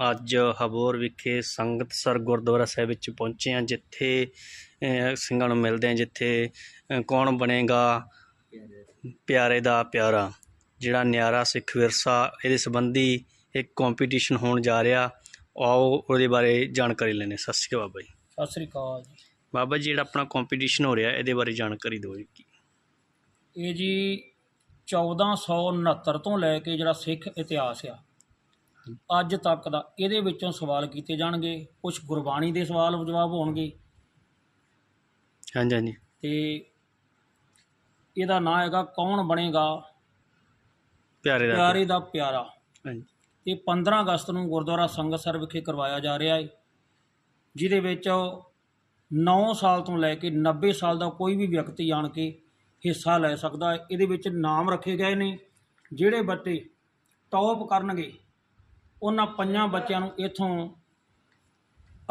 ਅੱਜ ਹਬੋਰ ਵਿਖੇ ਸੰਗਤਸਰ ਗੁਰਦੁਆਰਾ ਸਾਹਿਬ ਵਿੱਚ ਪਹੁੰਚੇ ਹਾਂ ਜਿੱਥੇ ਸਿੰਘਾਂ ਨੂੰ ਮਿਲਦੇ ਹਾਂ ਜਿੱਥੇ ਕੌਣ ਬਣੇਗਾ ਪਿਆਰੇ ਦਾ ਪਿਆਰਾ ਜਿਹੜਾ ਨਿਆਰਾ ਸਿੱਖ ਵਿਰਸਾ ਇਹਦੇ ਸੰਬੰਧੀ ਇੱਕ ਕੰਪੀਟੀਸ਼ਨ ਹੋਣ ਜਾ ਰਿਹਾ। ਆਓ ਉਹਦੇ ਬਾਰੇ ਜਾਣਕਾਰੀ ਲੈਣੇ ਸਤਿ ਸ਼੍ਰੀ ਅਕਾਲ ਬਾਬਾ ਜੀ। ਸਤਿ ਸ੍ਰੀ ਅਕਾਲ ਜੀ। ਬਾਬਾ ਜੀ ਜਿਹੜਾ ਆਪਣਾ ਕੰਪੀਟੀਸ਼ਨ ਹੋ ਰਿਹਾ ਇਹਦੇ ਬਾਰੇ ਜਾਣਕਾਰੀ ਦਿਓ ਜੀ ਇਹ ਜੀ 1469 ਤੋਂ ਲੈ ਕੇ ਜਿਹੜਾ ਸਿੱਖ ਇਤਿਹਾਸ ਆ ਅੱਜ ਤੱਕ ਦਾ ਇਹਦੇ ਵਿੱਚੋਂ ਸਵਾਲ ਕੀਤੇ ਜਾਣਗੇ ਕੁਝ ਗੁਰਬਾਣੀ ਦੇ ਸਵਾਲ ਜਵਾਬ ਹੋਣਗੇ। ਹਾਂਜੀ ਹਾਂਜੀ। ਤੇ ਇਹਦਾ ਨਾਂ ਹੈਗਾ ਕੌਣ ਬਣੇਗਾ? ਪਿਆਰੇ ਦਾ ਪਿਆਰੇ ਦਾ ਪਿਆਰਾ। ਹਾਂਜੀ। ਇਹ 15 ਅਗਸਤ ਨੂੰ ਗੁਰਦੁਆਰਾ ਸੰਗਤਸਰ ਵਿਖੇ ਕਰਵਾਇਆ ਜਾ ਰਿਹਾ ਹੈ ਜਿਹਦੇ ਵਿੱਚ 9 ਸਾਲ ਤੋਂ ਲੈ ਕੇ 90 ਸਾਲ ਦਾ ਕੋਈ ਵੀ ਵਿਅਕਤੀ ਆਣ ਕੇ ਹਿੱਸਾ ਲੈ ਸਕਦਾ ਹੈ। ਇਹਦੇ ਵਿੱਚ ਨਾਮ ਰੱਖੇ ਗਏ ਨੇ ਜਿਹੜੇ ਬੱਚੇ ਟੌਪ ਕਰਨਗੇ ਉਹਨਾਂ ਪੰਜਾਂ ਬੱਚਿਆਂ ਨੂੰ ਇਥੋਂ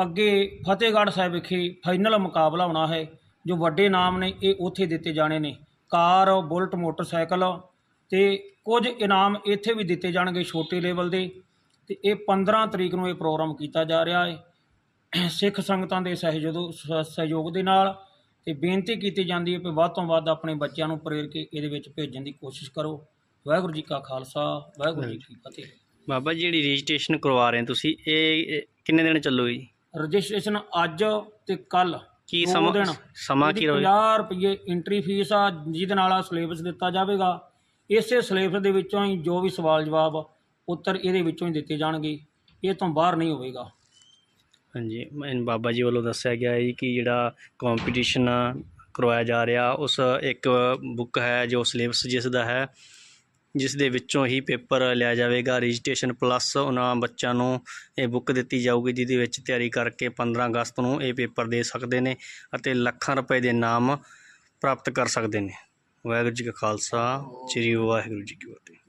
ਅੱਗੇ ਫਤਿਹਗੜ੍ਹ ਸਾਹਿਬ ਵਿਖੇ ਫਾਈਨਲ ਮੁਕਾਬਲਾ ਹੋਣਾ ਹੈ, ਜੋ ਵੱਡੇ ਨਾਮ ਨੇ, ਇਹ ਉੱਥੇ ਦਿੱਤੇ ਜਾਣੇ ਨੇ। ਕਾਰ, ਬੁਲਟ, ਮੋਟਰਸਾਈਕਲ ਤੇ ਕੁਝ ਇਨਾਮ ਇੱਥੇ ਵੀ ਦਿੱਤੇ ਜਾਣਗੇ ਛੋਟੇ ਲੈਵਲ ਦੇ ਤੇ ਇਹ 15 ਤਰੀਕ ਨੂੰ ਇਹ ਪ੍ਰੋਗਰਾਮ ਕੀਤਾ ਜਾ ਰਿਹਾ ਹੈ। ਸਿੱਖ ਸੰਗਤਾਂ ਦੇ ਸਹਿਯੋਗ ਸ- ਸਹਿਯੋਗ ਦੇ ਨਾਲ ਤੇ ਬੇਨਤੀ ਕੀਤੀ ਜਾਂਦੀ ਹੈ ਕਿ ਵੱਧ ਤੋਂ ਵੱਧ ਆਪਣੇ ਬੱਚਿਆਂ ਨੂੰ ਪ੍ਰੇਰ ਕੇ ਇਹਦੇ ਵਿੱਚ ਭੇਜਣ ਦੀ ਕੋਸ਼ਿਸ਼ ਕਰੋ। ਵਾਹਿਗੁਰੂ ਜੀ ਕਾ ਖਾਲਸਾ, ਵਾਹਿਗੁਰੂ ਜੀ ਕੀ ਫਤਿਹ। ਬਾਬਾ ਜੀ ਜਿਹੜੀ ਰਜਿਸਟ੍ਰੇਸ਼ਨ ਕਰਵਾ ਰਹੇ ਹੋ ਤੁਸੀਂ ਇਹ ਇਹ ਕਿੰਨੇ ਦਿਨ ਚੱਲੂਗੀ ਜੀ? ਰਜਿਸਟ੍ਰੇਸ਼ਨ ਅੱਜ ਤੇ ਕੱਲ ਕੀ ਸਮਾਂ ਸਮਾਂ ਕੀ ਰਹੇਗਾ 50 ਰੁਪਏ ਐਂਟਰੀ ਫੀਸ ਆ ਜਿਹਦੇ ਨਾਲ ਆ ਸਿਲੇਬਸ ਦਿੱਤਾ ਜਾਵੇਗਾ। ਇਸੇ ਸਿਲੇਬਸ ਦੇ ਵਿੱਚੋਂ ਹੀ ਜੋ ਵੀ ਸਵਾਲ ਜਵਾਬ ਉੱਤਰ ਇਹਦੇ ਵਿੱਚੋਂ ਹੀ ਦਿੱਤੇ ਜਾਣਗੇ। ਇਹ ਤੋਂ ਬਾਹਰ ਨਹੀਂ ਹੋਵੇਗਾ। ਹਾਂਜੀ ਮੈਨੂੰ ਬਾਬਾ ਜੀ ਵੱਲੋਂ ਦੱਸਿਆ ਗਿਆ ਹੈ ਜੀ ਕਿ ਜਿਹੜਾ ਕੰਪੀਟੀਸ਼ਨ ਕਰਵਾਇਆ ਜਾ ਰਿਹਾ ਉਸ ਇੱਕ ਬੁੱਕ ਹੈ ਜੋ ਸਿਲੇਬਸ ਜਿਸ ਦਾ ਹੈ ਜਿਸ ਦੇ ਵਿੱਚੋਂ ਹੀ ਪੇਪਰ ਲਿਆ ਜਾਵੇਗਾ। ਰਜਿਸਟ੍ਰੇਸ਼ਨ ਪਲੱਸ ਉਹਨਾਂ ਬੱਚਿਆਂ ਨੂੰ ਇਹ ਬੁੱਕ ਦਿੱਤੀ ਜਾਊਗੀ, ਜਿਹਦੇ ਵਿੱਚ ਤਿਆਰੀ ਕਰਕੇ 15 ਅਗਸਤ ਨੂੰ ਇਹ ਪੇਪਰ ਦੇ ਸਕਦੇ ਨੇ ਅਤੇ ਲੱਖਾਂ ਰੁਪਏ ਦੇ ਇਨਾਮ ਪ੍ਰਾਪਤ ਕਰ ਸਕਦੇ ਨੇ। ਵਾਹਿਗੁਰੂ ਜੀ ਕਾ ਖਾਲਸਾ, ਸ੍ਰੀ ਵਾਹਿਗੁਰੂ ਜੀ ਕੀ ਫਤਿਹ।